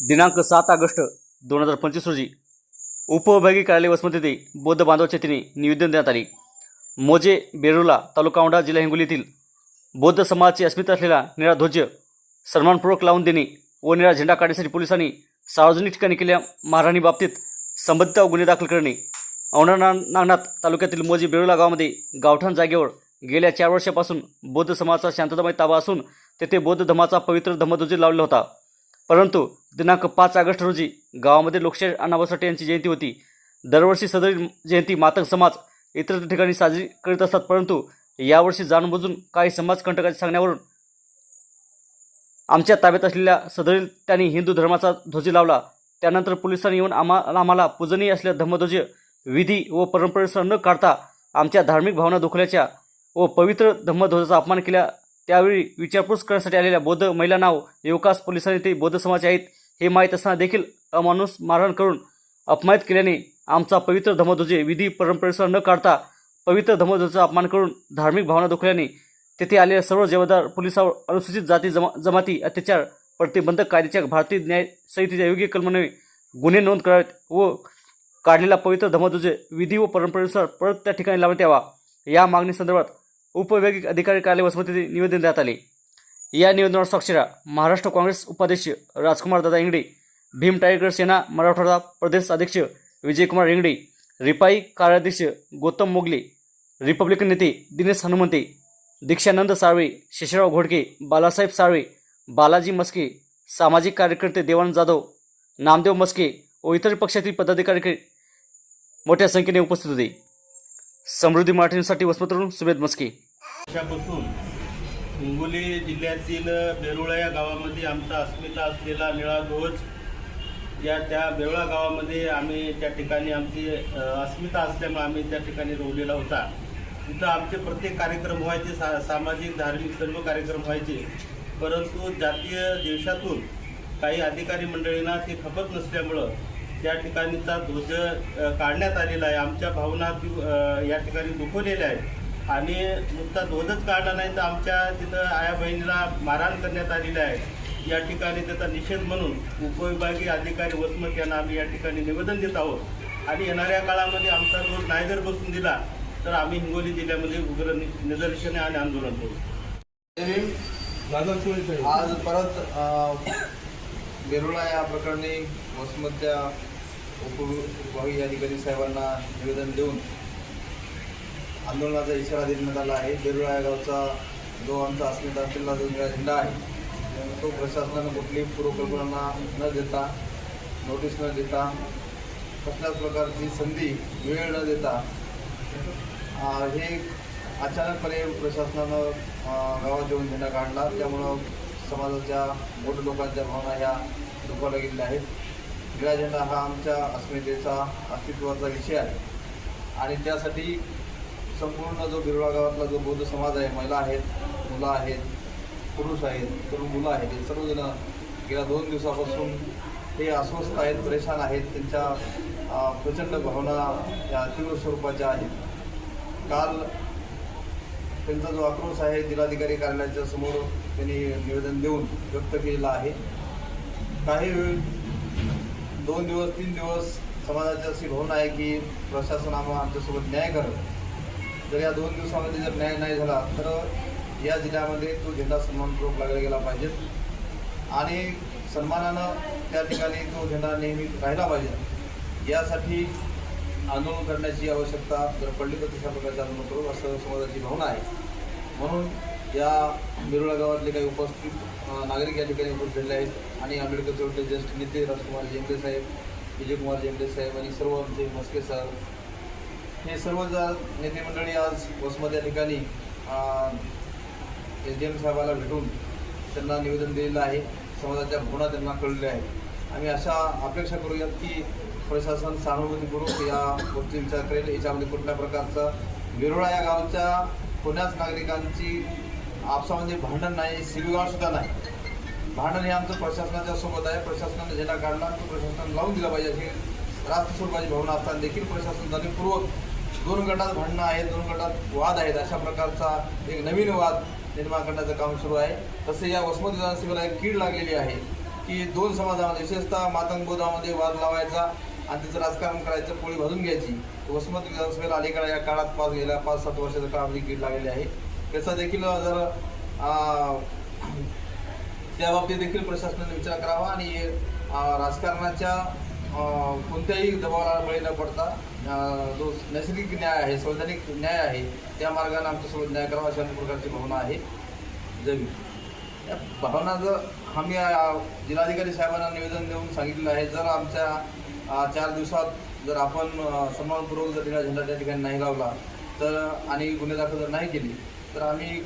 दिनांक सात ऑगस्ट दोन हजार पंचवीस रोजी उपविभागीय कार्यालय वसमत येथे बौद्ध बांधवाच्या वतीने निवेदन देण्यात आले. मोजे बेरुला तालुका औंढा जिल्हा हिंगोली येथील बौद्ध समाजाची अस्मिता असलेला निळा ध्वज सन्मानपूर्वक लावून देणे व निळा झेंडा काढण्यासाठी पोलिसांनी सार्वजनिक ठिकाणी केलेल्या मारहाणी बाबतीत संबंधित गुन्हे दाखल करणे. औंढा नागनाथ तालुक्यातील मोजे बेरुला गावामध्ये गावठाण जागेवर गेल्या चार वर्षापासून बौद्ध समाजाचा शांततामय ताबा असून तेथे बौद्ध धर्माचा पवित्र धम्मध्वज लावलेला होता. परंतु दिनांक पाच ऑगस्ट रोजी गावामध्ये लोकशाही अण्णाभाऊ साठे यांची जयंती होती. दरवर्षी सदरी जयंती मातंग समाज इतर ठिकाणी साजरी करीत असतात परंतु यावर्षी जाणूनबुजून काही समाजकंटकाच्या सांगण्यावरून आमच्या ताब्यात असलेल्या सदरील त्यांनी हिंदू धर्माचा ध्वज लावला. त्यानंतर पोलिसांनी येऊन आम्हा आम्हाला पूजनीय असलेला धम्मध्वज विधी व परंपरेसह न काढता आमच्या धार्मिक भावना दुखल्याच्या व पवित्र धम्मध्वजाचा अपमान केल्या त्यावेळी विचारपूस करण्यासाठी आलेल्या बौद्ध महिला नाव युवकास पोलिसांनी ते बौद्ध समाज आहेत हे माहीत असताना देखील अमानुष मारहाण करून अपमानित केल्याने आमचा पवित्र धम्मध्वज विधी परंपरेसह न काढता पवित्र धम्मध्वजाचा अपमान करून धार्मिक भावना दुखल्याने तेथे आलेल्या सर्व जबाबदार पोलिसावर अनुसूचित जाती जमा जमाती अत्याचार प्रतिबंधक कायद्याच्या भारतीय न्याय संहितेच्या योग्य कलमाने गुन्हे नोंद करावेत व काढलेला पवित्र धम्मध्वज विधी व परंपरेनुसार परत त्या ठिकाणी लावण्यात यावा. या मागणीसंदर्भात उपविभागीय अधिकारी कार्यालय वसमतीने निवेदन देण्यात आले. या निवेदनावर स्वाक्षऱ्या महाराष्ट्र काँग्रेस उपाध्यक्ष राजकुमार दादा इंगडे भीम टायगर सेना मराठवाडा प्रदेश अध्यक्ष विजयकुमार इंगडे रिपाई कार्याध्यक्ष गौतम मोगले रिपब्लिकन नेते दिनेश हनुमंते दीक्षानंद साळवे शेषराव घोडके बालासाहेब साळवे बालाजी मस्के सामाजिक कार्यकर्ते देवानंद जाधव नामदेव मस्के व इतर पक्षातील पदाधिकारी मोठ्या संख्येने उपस्थित होते. समृद्धी मराठीसाठी वसमतरून सुमेध मस्के. वर्षापासून हिंगोली जिल्ह्यातील बेरुळा या गावामध्ये आमचा अस्मिता असलेला निळा ध्वज या त्या बेरुळा गावामध्ये आम्ही त्या ठिकाणी आमची अस्मिता असल्यामुळे आम्ही त्या ठिकाणी रोवलेला होता. तिथं आमचे प्रत्येक कार्यक्रम व्हायचे सा सामाजिक धार्मिक सर्व कार्यक्रम व्हायचे. परंतु जातीय देशातून काही अधिकारी मंडळींना ते खपत नसल्यामुळं त्या ठिकाणीचा ध्वज काढण्यात आलेला आहे. आमच्या भावना या ठिकाणी दुखवलेल्या आहेत. आणि नुसता ध्वजच काढला नाही तर आमच्या तिथं आया बहिणीला मारहाण करण्यात आलेली आहे. या ठिकाणी त्याचा निषेध म्हणून उपविभागीय अधिकारी वसमत यांना आम्ही या ठिकाणी निवेदन देत आहोत. आणि येणाऱ्या काळामध्ये आमचा रोज नाही जर बसून दिला तर आम्ही हिंगोली जिल्ह्यामध्ये उग्र निदर्शने आणि आंदोलन करू. आज परत देरुळा या प्रकरणी वसमतच्या उपविभागीय अधिकारी साहेबांना निवेदन देऊन आंदोलनाचा इशारा देण्यात आला आहे. बेरुळा या गावचा जो आमचा अस्मिता असलेला जो निळा झेंडा आहे तो प्रशासनानं कुठली पूर्वकल्पना न देता नोटीस न देता कसल्याच प्रकारची संधी वेळ न देता हे अचानकपणे प्रशासनानं गावात येऊन झेंडा काढला. त्यामुळं समाजाच्या मोठ्या लोकांच्या भावना ह्या दुखावल्या गेलेल्या आहेत. निळा झेंडा हा आमच्या अस्मितेचा अस्तित्वाचा विषय आहे. आणि त्यासाठी संपूर्ण जो बिरोळा गावातला जो बौद्ध समाज आहे महिला आहेत मुलं आहेत पुरुष आहेत तरुण मुलं आहेत हे सर्वजण गेल्या दोन दिवसापासून हे अस्वस्थ आहेत परेशान आहेत. त्यांच्या प्रचंड भावना या तीव्र स्वरूपाच्या आहेत. काल त्यांचा जो आक्रोश आहे जिल्हाधिकारी कार्यालयाच्या समोर त्यांनी निवेदन देऊन व्यक्त केलेला आहे. काही वेळ दोन दिवस तीन दिवस समाजाची अशी भावना आहे की प्रशासन आम्हाला आमच्यासोबत न्याय करत जर या दोन दिवसामध्ये जर न्याय नाही झाला तर या जिल्ह्यामध्ये तो झेंडा सन्मानपूर्वक लागला गेला पाहिजे. आणि सन्मानानं त्या ठिकाणी तो झेंडा नेहमी राहिला पाहिजे. यासाठी आंदोलन करण्याची आवश्यकता जर पडली तर तशा प्रकारचे आंदोलन करू असं समाजाची भावना आहे. म्हणून या मिरुळा गावातले काही उपस्थित नागरिक या ठिकाणी उपस्थित झाले आहेत. आणि आंबेडकर चौकचे ज्येष्ठ नेते राजकुमार जेंडे साहेब विजयकुमार जेंडे साहेब आणि सर्व आमचे मस्के सर. हे सर्व जर नेते मंडळी आज वसमत या ठिकाणी एस डी एम साहेबाला भेटून त्यांना निवेदन दिलेलं आहे. समाजाच्या भावना त्यांना कळलेल्या आहेत. आम्ही अशा अपेक्षा करूयात की प्रशासन सहानुभूतीपूर्वक या गोष्टी विचार करेल. याच्यामध्ये कुठल्या प्रकारचा विरोळा या गावच्या पुण्याच नागरिकांची आपसामध्ये म्हणजे भांडण नाही शिवीगाळ सुद्धा नाही. भांडण हे आमचं प्रशासनाच्या सोबत आहे. प्रशासनाने झेंडा काढला तो प्रशासन लावून दिला पाहिजे. हे राष्ट्र स्वरूपाची भावना असताना देखील प्रशासन जाणीवपूर्वक दोन गटात भांडणं आहेत दोन गटात वाद आहेत. अशा प्रकारचा एक नवीन वाद निर्माण करण्याचं काम सुरू आहे. तसे या वसमत विधानसभेला एक कीड लागलेली आहे की दोन समाजामध्ये विशेषतः मातंग बौद्धामध्ये वाद लावायचा आणि त्याचं राजकारण करायचं पोळी भाजून घ्यायची. वसमत विधानसभेला अलीकडे या काळात पाच गेल्या पाच सात वर्षाचा काळामध्ये कीड लागलेली आहे. त्याचा देखील जर त्या बाबतीत देखील प्रशासनाने विचार करावा आणि राजकारणाच्या कोणत्याही दबावाला बळी न पडता जो नैसर्गिक न्याय आहे संवैधानिक न्याय आहे त्या मार्गाने आमच्यासोबत न्याय करावा अशा प्रकारची भावना आहे. जमी या भावना जर आम्ही जिल्हाधिकारी साहेबांना निवेदन देऊन सांगितलेलं आहे जर आमच्या चार दिवसात जर आपण सन्मानपूर्वक जर निळा झेंडा त्या ठिकाणी नाही लावला तर आणि गुन्हे दाखल जर नाही केली तर आम्ही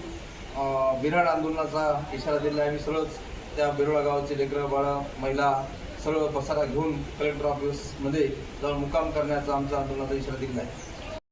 बिराड आंदोलनाचा इशारा दिला आहे. आम्ही सरळच त्या बिरोळा गावाचे लेकरं बाळं महिला सरळ पसारा घेऊन कलेक्टर ऑफिसमध्ये जाऊन मुक्काम करण्याचा आमचा आंदोलनाचा इशारा दिला आहे.